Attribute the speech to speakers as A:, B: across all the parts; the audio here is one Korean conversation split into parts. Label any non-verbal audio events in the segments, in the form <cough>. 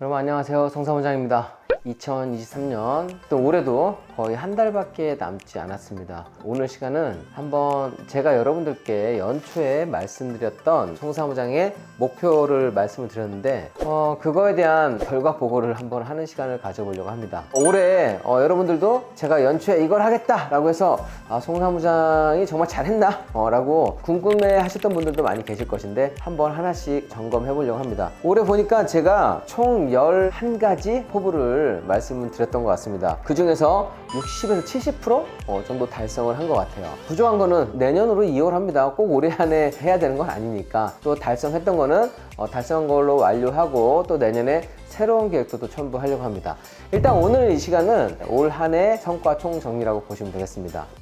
A: 여러분 안녕하세요. 송사무장입니다 2023년 또 올해도 거의 한 달밖에 남지 않았습니다. 오늘 시간은 한번 제가 여러분들께 연초에 말씀드렸던 송사무장의 목표를 말씀을 드렸는데 어, 그거에 대한 결과 보고를 한번 하는 시간을 가져보려고 합니다. 올해 어, 여러분들도 제가 연초에 이걸 하겠다 라고 해서 아, 송사무장이 정말 잘했나? 어, 라고 궁금해 하셨던 분들도 많이 계실 것인데 한번 하나씩 점검해 보려고 합니다. 올해 보니까 제가 총 11가지 포부를 말씀을 드렸던 것 같습니다. 그 중에서 60에서 70% 어, 정도 달성을 한 것 같아요. 부족한 거는 내년으로 이어를 합니다. 꼭 올해 안에 해야 되는 건 아니니까. 또 달성했던 거는 어, 달성한 걸로 완료하고 또 내년에 새로운 계획도 또 첨부하려고 합니다. 일단 오늘 이 시간은 올 한 해 성과 총정리라고 보시면 되겠습니다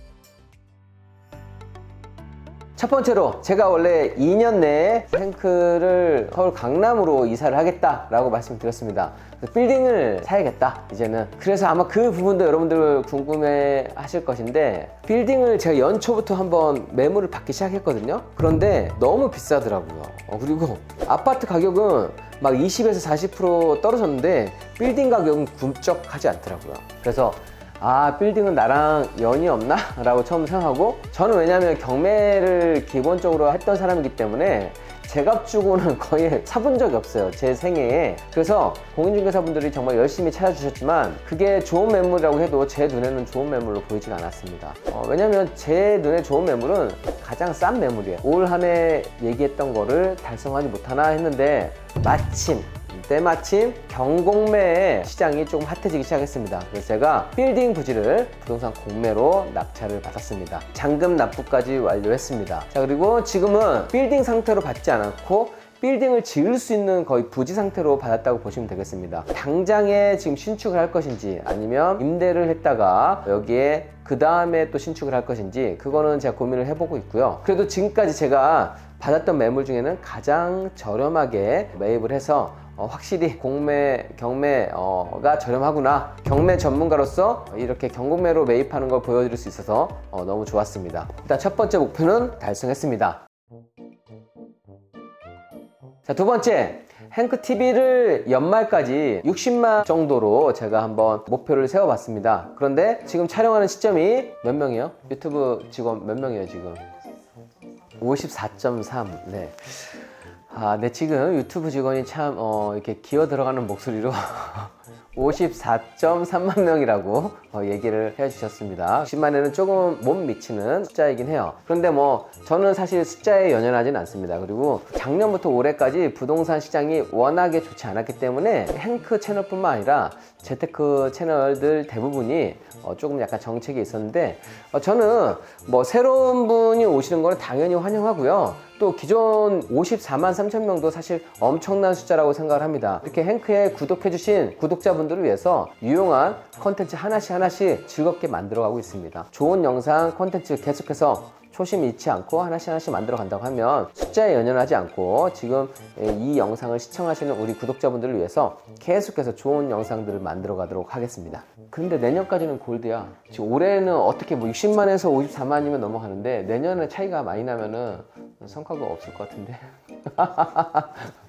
A: 첫 번째로 제가 원래 2년 내에 탱크를 서울 강남으로 이사를 하겠다라고 말씀드렸습니다. 빌딩을 사야겠다 이제는. 그래서 아마 그 부분도 여러분들 궁금해 하실 것인데 빌딩을 제가 연초부터 한번 매물을 받기 시작했거든요. 그런데 너무 비싸더라고요. 어, 그리고 아파트 가격은 막 20에서 40% 떨어졌는데 빌딩 가격은 굼쩍하지 않더라고요. 그래서 아 빌딩은 나랑 연이 없나? <laughs> 라고 처음 생각하고 저는 왜냐면 경매를 기본적으로 했던 사람이기 때문에 제값 주고는 <laughs> 거의 사본 적이 없어요 제 생애에. 그래서 공인중개사분들이 정말 열심히 찾아주셨지만 그게 좋은 매물이라고 해도 제 눈에는 좋은 매물로 보이지가 않았습니다. 어, 왜냐면 제 눈에 좋은 매물은 가장 싼 매물이에요. 올 한 해 얘기했던 거를 달성하지 못하나 했는데 마침 때마침 경공매 시장이 조금 핫해지기 시작했습니다. 그래서 제가 빌딩 부지를 부동산 공매로 낙찰을 받았습니다. 잔금 납부까지 완료했습니다. 자, 그리고 지금은 빌딩 상태로 받지 않았고 빌딩을 지을 수 있는 거의 부지 상태로 받았다고 보시면 되겠습니다. 당장에 지금 신축을 할 것인지 아니면 임대를 했다가 여기에 그 다음에 또 신축을 할 것인지 그거는 제가 고민을 해보고 있고요. 그래도 지금까지 제가 받았던 매물 중에는 가장 저렴하게 매입을 해서 어, 확실히 공매, 경매가 저렴하구나. 경매 전문가로서 이렇게 경공매로 매입하는 걸 보여드릴 수 있어서 어, 너무 좋았습니다. 일단 첫 번째 목표는 달성했습니다. 자, 두 번째. 행크 TV를 연말까지 60만 정도로 제가 한번 목표를 세워봤습니다. 그런데 지금 촬영하는 시점이 몇 명이요? 유튜브 직원 몇 명이에요, 지금? 54.3. 네. 아, 네, 지금 유튜브 직원이 참, 어, 이렇게 기어 들어가는 목소리로 <laughs> 54.3만 명이라고 어, 얘기를 해주셨습니다. 10만에는 조금 못 미치는 숫자이긴 해요. 그런데 뭐, 저는 사실 숫자에 연연하진 않습니다. 그리고 작년부터 올해까지 부동산 시장이 워낙에 좋지 않았기 때문에 행크 채널뿐만 아니라 재테크 채널들 대부분이 어, 조금 약간 정책이 있었는데, 어, 저는 뭐, 새로운 분이 오시는 거는 당연히 환영하고요. 또 기존 54만 3천 명도 사실 엄청난 숫자라고 생각을 합니다. 이렇게 행크에 구독해주신 구독 자분들을 위해서 유용한 컨텐츠 하나씩 하나씩 즐겁게 만들어가고 있습니다. 좋은 영상 컨텐츠 계속해서 초심 잃지 않고 하나씩 하나씩 만들어 간다고 하면 숫자에 연연하지 않고 지금 이 영상을 시청하시는 우리 구독자분들을 위해서 계속해서 좋은 영상들을 만들어 가도록 하겠습니다. 근데 내년까지는 골드야. 지금 올해는 어떻게 뭐 60만에서 54만이면 넘어가는데 내년에 차이가 많이 나면은 성과가 없을 것 같은데. <laughs>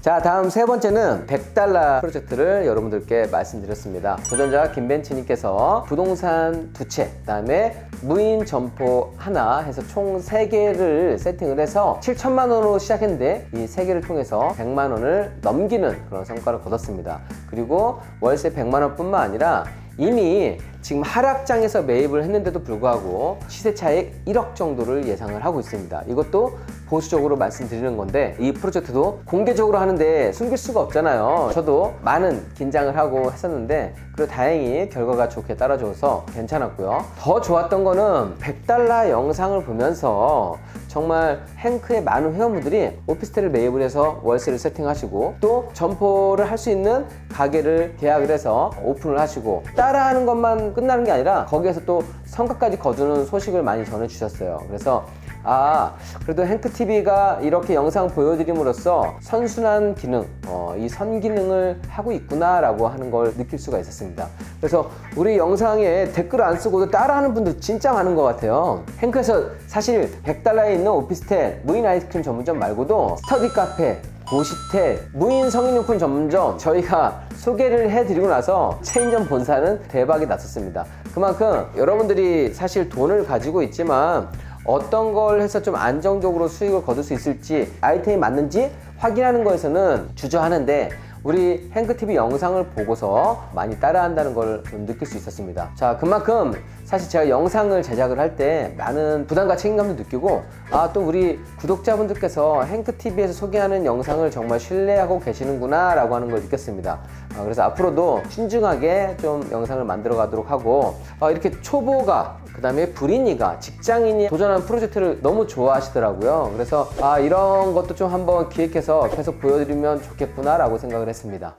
A: 자 다음 세 번째는 100달러 프로젝트를 여러분들께 말씀드렸습니다 도전자 김벤치님께서 부동산 두 채 그다음에 무인 점포 하나 해서 총 3개를 세팅을 해서 7천만 원으로 시작했는데 이 3개를 통해서 100만 원을 넘기는 그런 성과를 거뒀습니다 그리고 월세 100만 원 뿐만 아니라 이미 지금 하락장에서 매입을 했는데도 불구하고 시세 차익 1억 정도를 예상을 하고 있습니다. 이것도 보수적으로 말씀드리는 건데 이 프로젝트도 공개적으로 하는데 숨길 수가 없잖아요. 저도 많은 긴장을 하고 했었는데 그리고 다행히 결과가 좋게 따라줘서 괜찮았고요. 더 좋았던 거는 100달러 영상을 보면서 정말 행크의 많은 회원분들이 오피스텔을 매입을 해서 월세를 세팅하시고 또 점포를 할 수 있는 가게를 계약을 해서 오픈을 하시고 따라하는 것만 끝나는 게 아니라 거기에서 또 성과까지 거두는 소식을 많이 전해주셨어요. 그래서 아 그래도 행크 TV가 이렇게 영상 보여드림으로써 선순환 기능, 어, 이 선기능을 하고 있구나라고 하는 걸 느낄 수가 있었습니다. 그래서 우리 영상에 댓글 안 쓰고도 따라하는 분들 진짜 많은 것 같아요. 행크에서 사실 100달러에 있는 오피스텔 무인 아이스크림 전문점 말고도 스터디 카페 보시테 무인 성인용품 점점 저희가 소개를 해드리고 나서 체인점 본사는 대박이 났었습니다. 그만큼 여러분들이 사실 돈을 가지고 있지만 어떤 걸 해서 좀 안정적으로 수익을 거둘 수 있을지 아이템이 맞는지 확인하는 거에서는 주저하는데 우리 행크TV 영상을 보고서 많이 따라한다는 걸 좀 느낄 수 있었습니다. 자, 그만큼 사실 제가 영상을 제작을 할 때 많은 부담과 책임감도 느끼고 아, 또 우리 구독자분들께서 행크TV에서 소개하는 영상을 정말 신뢰하고 계시는구나 라고 하는 걸 느꼈습니다. 아, 그래서 앞으로도 신중하게 좀 영상을 만들어 가도록 하고 아, 이렇게 초보가 그 다음에 불인이가 직장인이 도전하는 프로젝트를 너무 좋아하시더라고요. 그래서 아, 이런 것도 좀 한번 기획해서 계속 보여드리면 좋겠구나 라고 생각을 했습니다.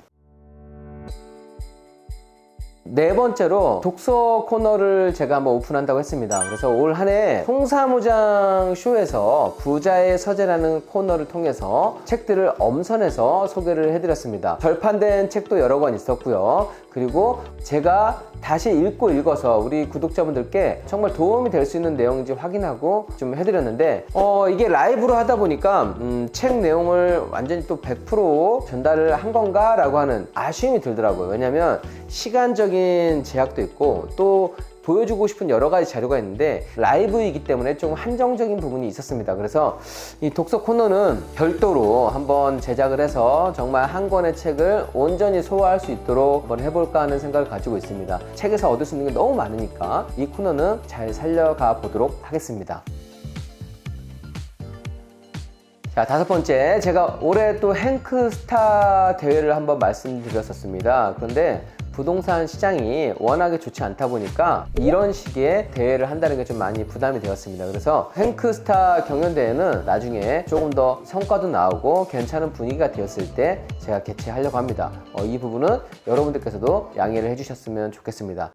A: 네 번째로 독서 코너를 제가 한번 오픈한다고 했습니다. 그래서 올 한해 통사무장 쇼에서 부자의 서재라는 코너를 통해서 책들을 엄선해서 소개를 해드렸습니다. 절판된 책도 여러 권 있었고요. 그리고 제가 다시 읽고 읽어서 우리 구독자분들께 정말 도움이 될 수 있는 내용인지 확인하고 좀 해드렸는데 어 이게 라이브로 하다 보니까 음, 책 내용을 완전히 또 100% 전달을 한 건가 라고 하는 아쉬움이 들더라고요. 왜냐면 시간적인 제약도 있고 또 보여주고 싶은 여러 가지 자료가 있는데 라이브이기 때문에 좀 한정적인 부분이 있었습니다. 그래서 이 독서 코너는 별도로 한번 제작을 해서 정말 한 권의 책을 온전히 소화할 수 있도록 한번 해볼까 하는 생각을 가지고 있습니다. 책에서 얻을 수 있는 게 너무 많으니까 이 코너는 잘 살려가 보도록 하겠습니다. 자, 다섯 번째. 제가 올해 또 행크 스타 대회를 한번 말씀드렸었습니다. 그런데 부동산 시장이 워낙에 좋지 않다 보니까 이런 식의 대회를 한다는 게 좀 많이 부담이 되었습니다. 그래서 행크스타 경연대회는 나중에 조금 더 성과도 나오고 괜찮은 분위기가 되었을 때 제가 개최하려고 합니다. 어, 이 부분은 여러분들께서도 양해를 해주셨으면 좋겠습니다.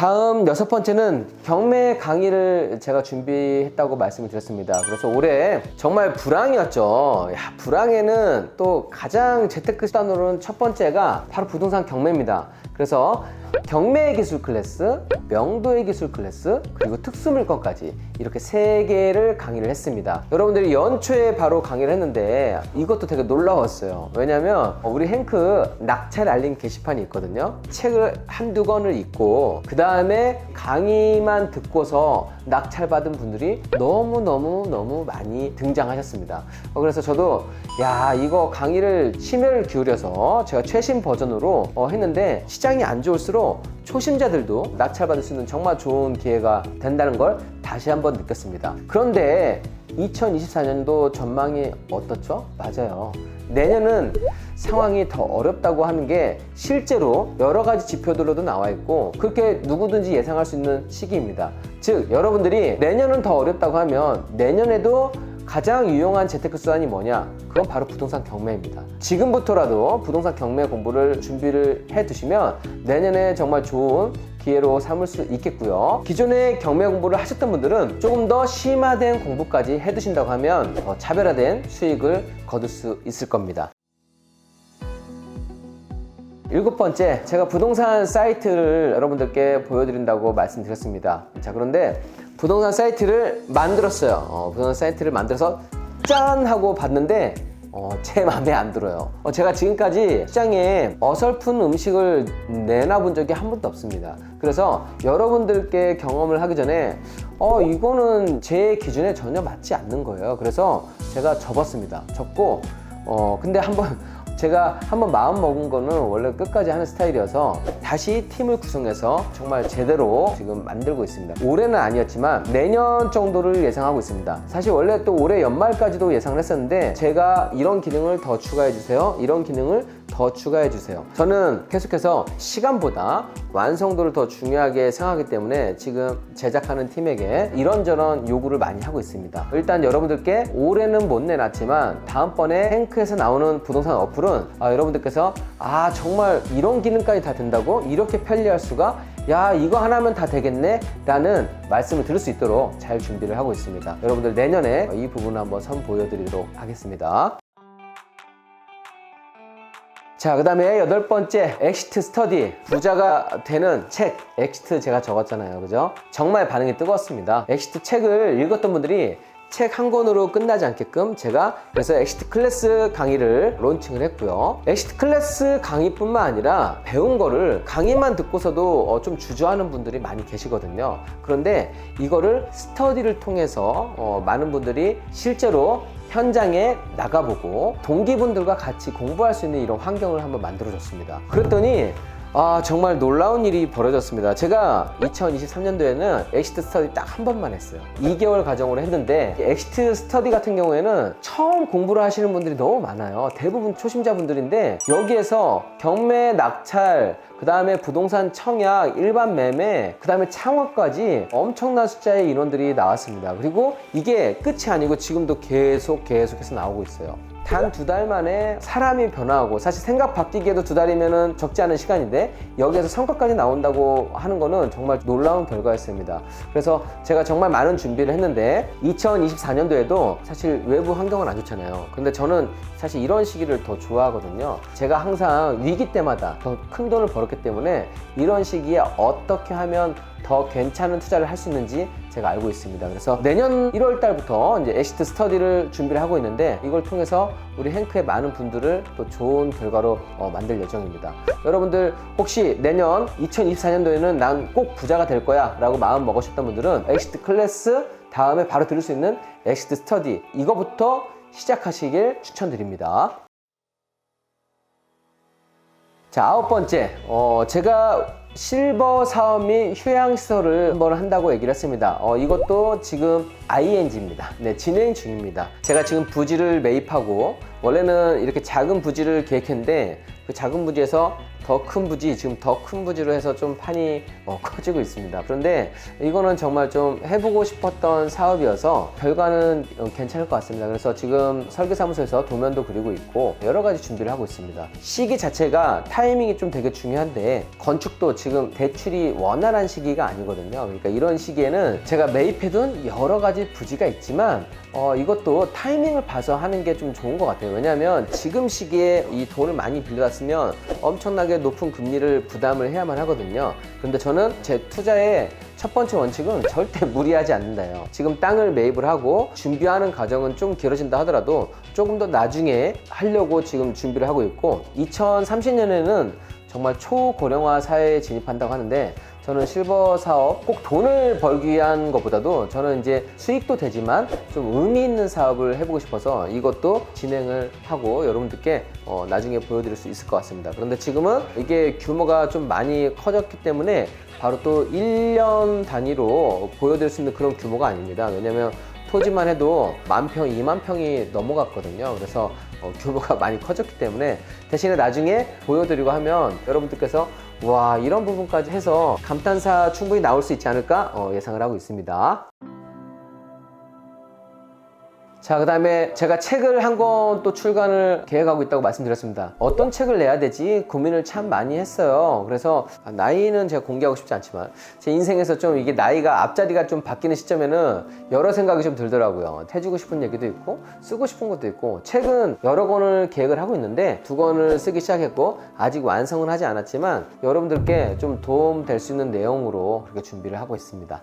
A: 다음 여섯 번째는 경매 강의를 제가 준비했다고 말씀을 드렸습니다. 그래서 올해 정말 불황이었죠. 야, 불황에는 또 가장 재테크 수단으로는 첫 번째가 바로 부동산 경매입니다. 그래서 경매 기술 클래스, 명도의 기술 클래스, 그리고 특수 물건까지 이렇게 세 개를 강의를 했습니다. 여러분들이 연초에 바로 강의를 했는데 이것도 되게 놀라웠어요. 왜냐면 우리 행크 낙찰 알림 게시판이 있거든요. 책을 한두 권을 읽고 그 다음에 강의만 듣고서 낙찰받은 분들이 너무너무너무 많이 등장하셨습니다. 어, 그래서 저도 야 이거 강의를 심혈을 기울여서 제가 최신 버전으로 어, 했는데 시장이 안 좋을수록 초심자들도 낙찰받을 수 있는 정말 좋은 기회가 된다는 걸 다시 한번 느꼈습니다. 그런데 2024년도 전망이 어떻죠? 맞아요. 내년은 상황이 더 어렵다고 하는 게 실제로 여러 가지 지표들로도 나와 있고 그렇게 누구든지 예상할 수 있는 시기입니다. 즉, 여러분들이 내년은 더 어렵다고 하면 내년에도 가장 유용한 재테크 수단이 뭐냐? 그건 바로 부동산 경매입니다. 지금부터라도 부동산 경매 공부를 준비를 해 두시면 내년에 정말 좋은 기회로 삼을 수 있겠고요. 기존에 경매 공부를 하셨던 분들은 조금 더 심화된 공부까지 해 두신다고 하면 더 차별화된 수익을 거둘 수 있을 겁니다. 일곱 번째, 제가 부동산 사이트를 여러분들께 보여드린다고 말씀드렸습니다. 자, 그런데 부동산 사이트를 만들었어요. 어, 부동산 사이트를 만들어서 짠! 하고 봤는데 어, 제 마음에 안 들어요. 어, 제가 지금까지 시장에 어설픈 음식을 내놔본 적이 한 번도 없습니다. 그래서 여러분들께 경험을 하기 전에 어, 이거는 제 기준에 전혀 맞지 않는 거예요. 그래서 제가 접었습니다. 접고 어, 근데 한번 제가 한번 마음 먹은 거는 원래 끝까지 하는 스타일이어서 다시 팀을 구성해서 정말 제대로 지금 만들고 있습니다. 올해는 아니었지만 내년 정도를 예상하고 있습니다. 사실 원래 또 올해 연말까지도 예상을 했었는데 제가 이런 기능을 더 추가해 주세요. 이런 기능을 더 추가해 주세요. 저는 계속해서 시간보다 완성도를 더 중요하게 생각하기 때문에 지금 제작하는 팀에게 이런저런 요구를 많이 하고 있습니다. 일단 여러분들께 올해는 못 내놨지만 다음번에 행크에서 나오는 부동산 어플은 아, 여러분들께서 아 정말 이런 기능까지 다 된다고? 이렇게 편리할 수가? 야 이거 하나면 다 되겠네? 라는 말씀을 들을 수 있도록 잘 준비를 하고 있습니다. 여러분들 내년에 이 부분을 한번 선 보여 드리도록 하겠습니다 자, 그 다음에 여덟 번째, 엑시트 스터디. 부자가 되는 책, 엑시트 제가 적었잖아요. 그죠? 정말 반응이 뜨거웠습니다. 엑시트 책을 읽었던 분들이 책한 권으로 끝나지 않게끔 제가 그래서 엑시트 클래스 강의를 론칭을 했고요. 엑시트 클래스 강의뿐만 아니라 배운 거를 강의만 듣고서도 어, 좀 주저하는 분들이 많이 계시거든요. 그런데 이거를 스터디를 통해서 어, 많은 분들이 실제로 현장에 나가보고 동기분들과 같이 공부할 수 있는 이런 환경을 한번 만들어줬습니다. 그랬더니 아 정말 놀라운 일이 벌어졌습니다. 제가 2023년도에는 엑시트 스터디 딱 한 번만 했어요. 2개월 과정으로 했는데 엑시트 스터디 같은 경우에는 처음 공부를 하시는 분들이 너무 많아요. 대부분 초심자분들인데 여기에서 경매 낙찰 그 다음에 부동산 청약, 일반 매매, 그 다음에 창업까지 엄청난 숫자의 인원들이 나왔습니다. 그리고 이게 끝이 아니고 지금도 계속 계속해서 나오고 있어요. 단 두 달 만에 사람이 변화하고 사실 생각 바뀌기에도 두 달이면 적지 않은 시간인데 여기에서 성과까지 나온다고 하는 거는 정말 놀라운 결과였습니다. 그래서 제가 정말 많은 준비를 했는데 2024년도에도 사실 외부 환경은 안 좋잖아요. 근데 저는 사실 이런 시기를 더 좋아하거든요. 제가 항상 위기 때마다 더 큰 돈을 벌었기 때문에 이런 시기에 어떻게 하면 더 괜찮은 투자를 할 수 있는지 제가 알고 있습니다. 그래서 내년 1월 달부터 이제 엑시트 스터디를 준비를 하고 있는데 이걸 통해서 우리 행크의 많은 분들을 또 좋은 결과로 어, 만들 예정입니다. 여러분들 혹시 내년 2024년도에는 난 꼭 부자가 될 거야 라고 마음 먹으셨던 분들은 엑시트 클래스 다음에 바로 들을 수 있는 엑시트 스터디 이거부터 시작하시길 추천드립니다. 자, 아홉 번째. 어, 제가 실버 사업 및 휴양시설을 한번 한다고 얘기를 했습니다. 어, 이것도 지금 ING입니다. 네, 진행 중입니다. 제가 지금 부지를 매입하고, 원래는 이렇게 작은 부지를 계획했는데, 그 작은 부지에서 더 큰 부지, 지금 더 큰 부지로 해서 좀 판이 어, <laughs> 커지고 있습니다. 그런데 이거는 정말 좀 해보고 싶었던 사업이어서 결과는 어, 괜찮을 것 같습니다. 그래서 지금 설계사무소에서 도면도 그리고 있고 여러 가지 준비를 하고 있습니다. 시기 자체가 타이밍이 좀 되게 중요한데 건축도 지금 대출이 원활한 시기가 아니거든요. 그러니까 이런 시기에는 제가 매입해둔 여러 가지 부지가 있지만 어, 이것도 타이밍을 봐서 하는 게 좀 좋은 것 같아요. 왜냐하면 지금 시기에 이 돈을 많이 빌려왔으면 엄청나게 높은 금리를 부담을 해야만 하거든요. 그런데 저는 제 투자의 첫 번째 원칙은 절대 <laughs> 무리하지 않는다요. 지금 땅을 매입을 하고 준비하는 과정은 좀 길어진다 하더라도 조금 더 나중에 하려고 지금 준비를 하고 있고 2030년에는 정말 초고령화 사회에 진입한다고 하는데 저는 실버 사업 꼭 돈을 벌기 위한 것보다도 저는 이제 수익도 되지만 좀 의미 있는 사업을 해보고 싶어서 이것도 진행을 하고 여러분들께 어, 나중에 보여드릴 수 있을 것 같습니다. 그런데 지금은 이게 규모가 좀 많이 커졌기 때문에 바로 또 1년 단위로 보여드릴 수 있는 그런 규모가 아닙니다. 왜냐면 토지만 해도 만 평, 2만 평이 넘어갔거든요. 그래서 어, 규모가 많이 커졌기 때문에 대신에 나중에 보여드리고 하면 여러분들께서 와 이런 부분까지 해서 감탄사 충분히 나올 수 있지 않을까 어, 예상을 하고 있습니다. 자, 그 다음에 제가 책을 한 권 또 출간을 계획하고 있다고 말씀드렸습니다. 어떤 책을 내야 되지 고민을 참 많이 했어요. 그래서 아, 나이는 제가 공개하고 싶지 않지만 제 인생에서 좀 이게 나이가 앞자리가 좀 바뀌는 시점에는 여러 생각이 좀 들더라고요. 해주고 싶은 얘기도 있고 쓰고 싶은 것도 있고 책은 여러 권을 계획을 하고 있는데 두 권을 쓰기 시작했고 아직 완성은 하지 않았지만 여러분들께 좀 도움 될 수 있는 내용으로 그렇게 준비를 하고 있습니다.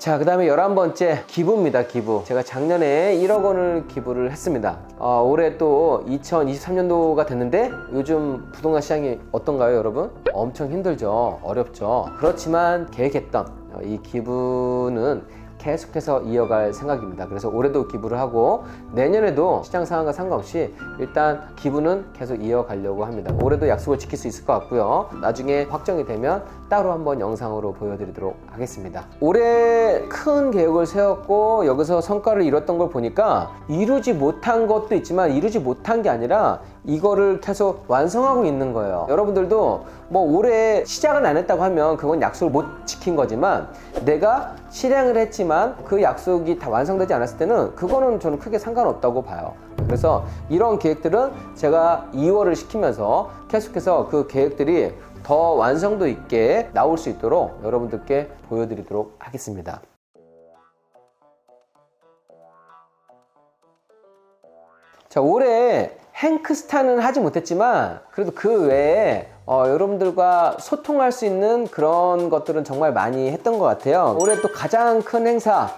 A: 자, 그 다음에 11번째, 기부입니다, 기부. 제가 작년에 1억 원을 기부를 했습니다. 어, 올해 또 2023년도가 됐는데 요즘 부동산 시장이 어떤가요, 여러분? 엄청 힘들죠. 어렵죠. 그렇지만 계획했던 어, 이 기부는 계속해서 이어갈 생각입니다. 그래서 올해도 기부를 하고 내년에도 시장 상황과 상관없이 일단 기부는 계속 이어가려고 합니다. 올해도 약속을 지킬 수 있을 것 같고요. 나중에 확정이 되면 따로 한번 영상으로 보여드리도록 하겠습니다. 올해 큰 계획을 세웠고 여기서 성과를 이뤘던 걸 보니까 이루지 못한 것도 있지만 이루지 못한 게 아니라 이거를 계속 완성하고 있는 거예요. 여러분들도 뭐 올해 시작은 안 했다고 하면 그건 약속을 못 지킨 거지만 내가 실행을 했지만 그 약속이 다 완성되지 않았을 때는 그거는 저는 크게 상관없다고 봐요. 그래서 이런 계획들은 제가 2월을 시키면서 계속해서 그 계획들이 더 완성도 있게 나올 수 있도록 여러분들께 보여드리도록 하겠습니다. 자, 올해 행크스타는 하지 못했지만 그래도 그 외에 어, 여러분들과 소통할 수 있는 그런 것들은 정말 많이 했던 것 같아요. 올해 또 가장 큰 행사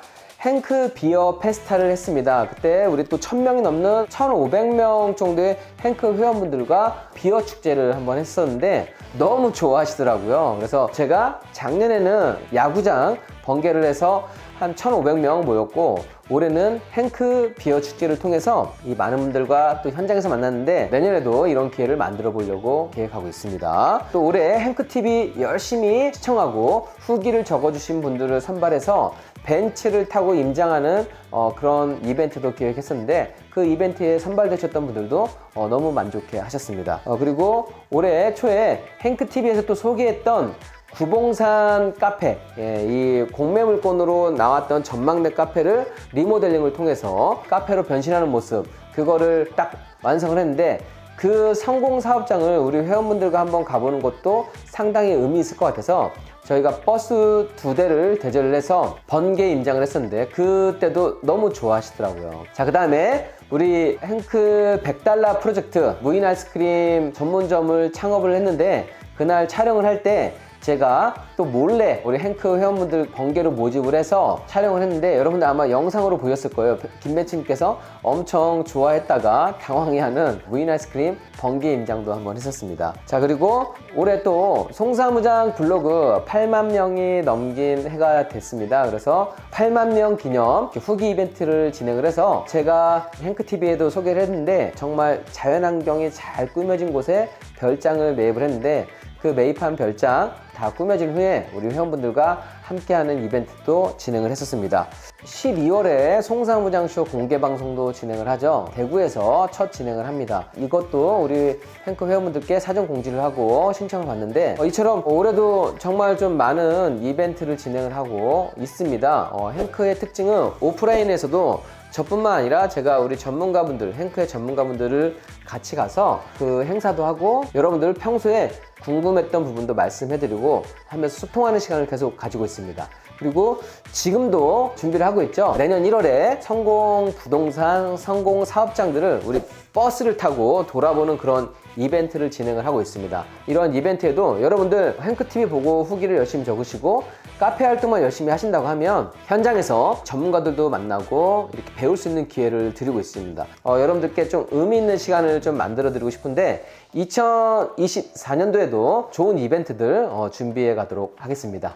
A: 행크 비어 페스타를 했습니다. 그때 우리 또 1000명이 넘는 1500명 정도의 행크 회원분들과 비어 축제를 한번 했었는데 너무 좋아하시더라고요. 그래서 제가 작년에는 야구장 번개를 해서 한 1,500명 모였고 올해는 행크 비어 축제를 통해서 이 많은 분들과 또 현장에서 만났는데 내년에도 이런 기회를 만들어 보려고 계획하고 있습니다. 또 올해 행크 TV 열심히 시청하고 후기를 적어주신 분들을 선발해서 벤츠를 타고 임장하는 어, 그런 이벤트도 기획했었는데 그 이벤트에 선발되셨던 분들도 어, 너무 만족해 하셨습니다. 어, 그리고 올해 초에 행크 TV에서 또 소개했던 구봉산 카페, 예, 이 공매물건으로 나왔던 전망대 카페를 리모델링을 통해서 카페로 변신하는 모습, 그거를 딱 완성을 했는데 그 성공 사업장을 우리 회원분들과 한번 가보는 것도 상당히 의미 있을 것 같아서 저희가 버스 두 대를 대절을 해서 번개 임장을 했었는데 그때도 너무 좋아하시더라고요. 자, 그 다음에 우리 행크 100달러 프로젝트 무인 아이스크림 전문점을 창업을 했는데 그날 촬영을 할 때 제가 또 몰래 우리 행크 회원분들 번개로 모집을 해서 촬영을 했는데 여러분들 아마 영상으로 보셨을 거예요. 김배치님께서 엄청 좋아했다가 당황해하는 무인 아이스크림 번개 임장도 한번 했었습니다. 자 그리고 올해 또 송사무장 블로그 8만 명이 넘긴 해가 됐습니다. 그래서 8만 명 기념 후기 이벤트를 진행을 해서 제가 행크 TV에도 소개를 했는데 정말 자연환경이 잘 꾸며진 곳에 별장을 매입을 했는데 그 매입한 별장 다 꾸며진 후에 우리 회원분들과 함께하는 이벤트도 진행을 했었습니다. 12월에 송사무장쇼 공개 방송도 진행을 하죠. 대구에서 첫 진행을 합니다. 이것도 우리 행크 회원분들께 사전 공지를 하고 신청을 받는데 어, 이처럼 올해도 정말 좀 많은 이벤트를 진행을 하고 있습니다. 어, 행크의 특징은 오프라인에서도 저뿐만 아니라 제가 우리 전문가분들, 행크의 전문가분들을 같이 가서 그 행사도 하고 여러분들 평소에 궁금했던 부분도 말씀해드리고 하면서 소통하는 시간을 계속 가지고 있습니다. 그리고 지금도 준비를 하고 있죠. 내년 1월에 성공 부동산 성공 사업장들을 우리 버스를 타고 돌아보는 그런 이벤트를 진행을 하고 있습니다. 이런 이벤트에도 여러분들 행크TV 보고 후기를 열심히 적으시고 카페 활동만 열심히 하신다고 하면 현장에서 전문가들도 만나고 이렇게 배울 수 있는 기회를 드리고 있습니다. 어, 여러분들께 좀 의미 있는 시간을 좀 만들어 드리고 싶은데 2024년도에도 좋은 이벤트들 어, 준비해 가도록 하겠습니다.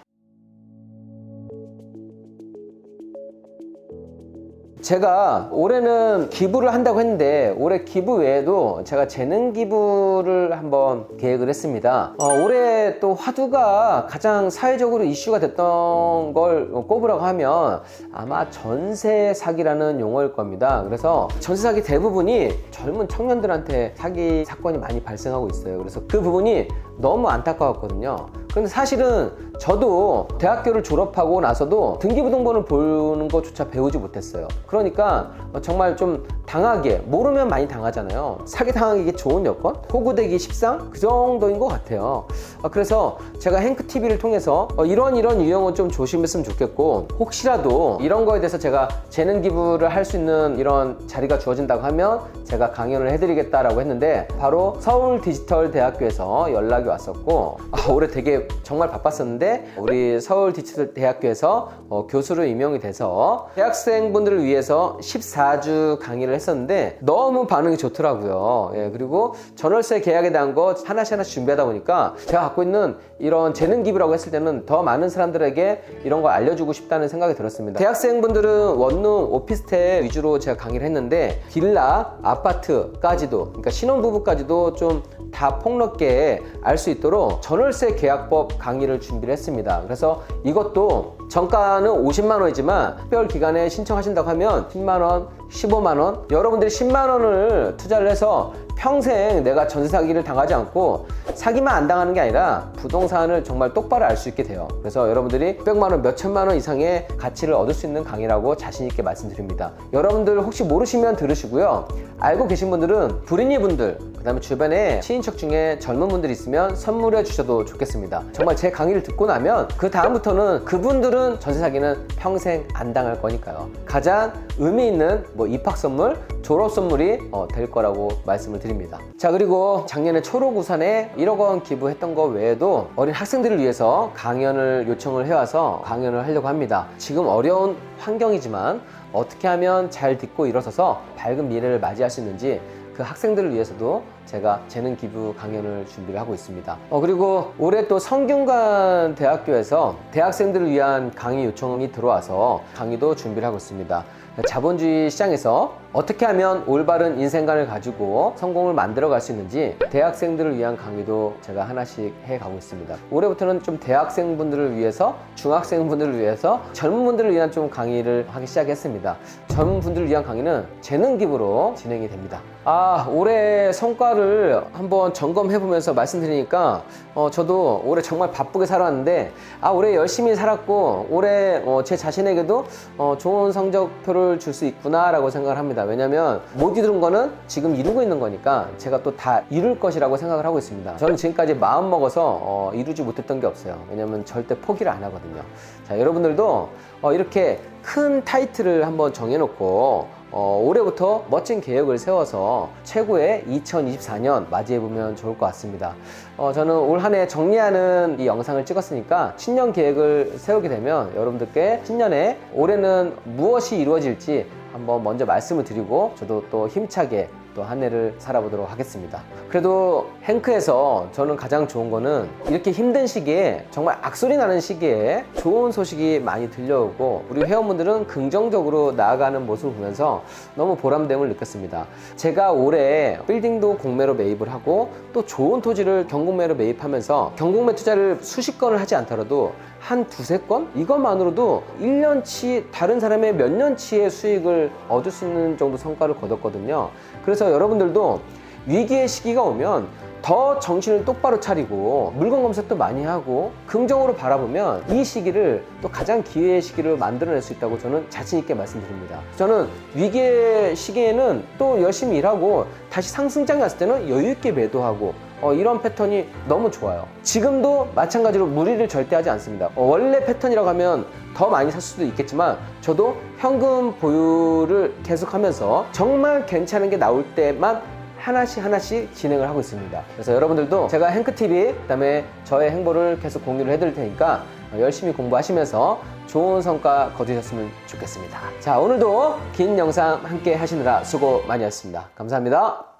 A: 제가 올해는 기부를 한다고 했는데 올해 기부 외에도 제가 재능 기부를 한번 계획을 했습니다. 어, 올해 또 화두가 가장 사회적으로 이슈가 됐던 걸 꼽으라고 하면 아마 전세 사기라는 용어일 겁니다. 그래서 전세 사기 대부분이 젊은 청년들한테 사기 사건이 많이 발생하고 있어요. 그래서 그 부분이 너무 안타까웠거든요. 근데 사실은 저도 대학교를 졸업하고 나서도 등기부등본을 보는 것조차 배우지 못했어요. 그러니까 정말 좀 당하게 모르면 많이 당하잖아요. 사기 당하기 좋은 여건, 호구되기 십상 그 정도인 것 같아요. 어, 그래서 제가 행크 TV를 통해서 어, 이런 이런 유형은 좀 조심했으면 좋겠고 혹시라도 이런 거에 대해서 제가 재능 기부를 할 수 있는 이런 자리가 주어진다고 하면 제가 강연을 해드리겠다라고 했는데 바로 서울 디지털 대학교에서 연락이 왔었고 아, 올해 되게 정말 바빴었는데 우리 서울 디지털 대학교에서 어, 교수로 임용이 돼서 대학생분들을 위해서 14주 강의를 했었는데 너무 반응이 좋더라고요. 예, 그리고 전월세 계약에 대한 거 하나씩 하나씩 준비하다 보니까 제가 갖고 있는 이런 재능 기부라고 했을 때는 더 많은 사람들에게 이런 걸 알려주고 싶다는 생각이 들었습니다. 대학생분들은 원룸 오피스텔 위주로 제가 강의를 했는데 빌라, 아파트까지도 그러니까 신혼부부까지도 좀 다 폭넓게 알 수 있도록 전월세 계약법 강의를 준비를 했습니다. 그래서 이것도 정가는 50만 원이지만 특별 기간에 신청하신다고 하면 10만 원, 15만 원, 여러분들이 10만 원을 투자를 해서 평생 내가 전세 사기를 당하지 않고 사기만 안 당하는 게 아니라 부동산을 정말 똑바로 알 수 있게 돼요. 그래서 여러분들이 600만 원, 몇천만 원 이상의 가치를 얻을 수 있는 강의라고 자신 있게 말씀드립니다. 여러분들 혹시 모르시면 들으시고요. 알고 계신 분들은 불인이 분들, 그 다음에 주변에 친인척 중에 젊은 분들이 있으면 선물해 주셔도 좋겠습니다. 정말 제 강의를 듣고 나면 그 다음부터는 그분들은 전세 사기는 평생 안 당할 거니까요. 가장 의미 있는 뭐 입학 선물, 졸업 선물이 어, 될 거라고 말씀을 드립니다. 자 그리고 작년에 초록우산에 1억 원 기부했던 거 외에도 어린 학생들을 위해서 강연을 요청을 해와서 강연을 하려고 합니다. 지금 어려운 환경이지만 어떻게 하면 잘 듣고 일어서서 밝은 미래를 맞이할 수 있는지 그 학생들을 위해서도 제가 재능 기부 강연을 준비를 하고 있습니다. 어, 그리고 올해 또 성균관 대학교에서 대학생들을 위한 강의 요청이 들어와서 강의도 준비를 하고 있습니다. 자본주의 시장에서 어떻게 하면 올바른 인생관을 가지고 성공을 만들어 갈 수 있는지 대학생들을 위한 강의도 제가 하나씩 해 가고 있습니다. 올해부터는 좀 대학생분들을 위해서 중학생분들을 위해서 젊은 분들을 위한 좀 강의를 하기 시작했습니다. 젊은 분들을 위한 강의는 재능 기부로 진행이 됩니다. 아, 올해 성과를 한번 점검해 보면서 말씀드리니까 어, 저도 올해 정말 바쁘게 살았는데 아, 올해 열심히 살았고 올해 어, 제 자신에게도 어, 좋은 성적표를 줄 수 있구나라고 생각을 합니다. 왜냐면 못 이룬 거는 지금 이루고 있는 거니까 제가 또 다 이룰 것이라고 생각을 하고 있습니다. 저는 지금까지 마음 먹어서 어, 이루지 못했던 게 없어요. 왜냐면 절대 포기를 안 하거든요. 자, 여러분들도 어, 이렇게 큰 타이틀을 한번 정해놓고 어, 올해부터 멋진 계획을 세워서 최고의 2024년 맞이해보면 좋을 것 같습니다. 어, 저는 올 한 해 정리하는 이 영상을 찍었으니까 신년 계획을 세우게 되면 여러분들께 신년에 올해는 무엇이 이루어질지 한번 먼저 말씀을 드리고 저도 또 힘차게 또 한 해를 살아보도록 하겠습니다. 그래도 행크에서 저는 가장 좋은 거는 이렇게 힘든 시기에 정말 악소리 나는 시기에 좋은 소식이 많이 들려오고 우리 회원분들은 긍정적으로 나아가는 모습을 보면서 너무 보람됨을 느꼈습니다. 제가 올해 빌딩도 공매로 매입을 하고 또 좋은 토지를 경공매로 매입하면서 경공매 투자를 수십 건을 하지 않더라도 한 두세 건? 이것만으로도 1년치 다른 사람의 몇 년치의 수익을 얻을 수 있는 정도 성과를 거뒀거든요. 그래서 여러분들도 위기의 시기가 오면 더 정신을 똑바로 차리고 물건 검색도 많이 하고 긍정으로 바라보면 이 시기를 또 가장 기회의 시기를 만들어낼 수 있다고 저는 자신 있게 말씀드립니다. 저는 위기의 시기에는 또 열심히 일하고 다시 상승장이 왔을 때는 여유 있게 매도하고 어, 이런 패턴이 너무 좋아요. 지금도 마찬가지로 무리를 절대 하지 않습니다. 어, 원래 패턴이라고 하면 더 많이 살 수도 있겠지만 저도 현금 보유를 계속하면서 정말 괜찮은 게 나올 때만 하나씩 하나씩 진행을 하고 있습니다. 그래서 여러분들도 제가 행크TV, 그 다음에 저의 행보를 계속 공유를 해드릴 테니까 열심히 공부하시면서 좋은 성과 거두셨으면 좋겠습니다. 자, 오늘도 긴 영상 함께 하시느라 수고 많이 하셨습니다. 감사합니다.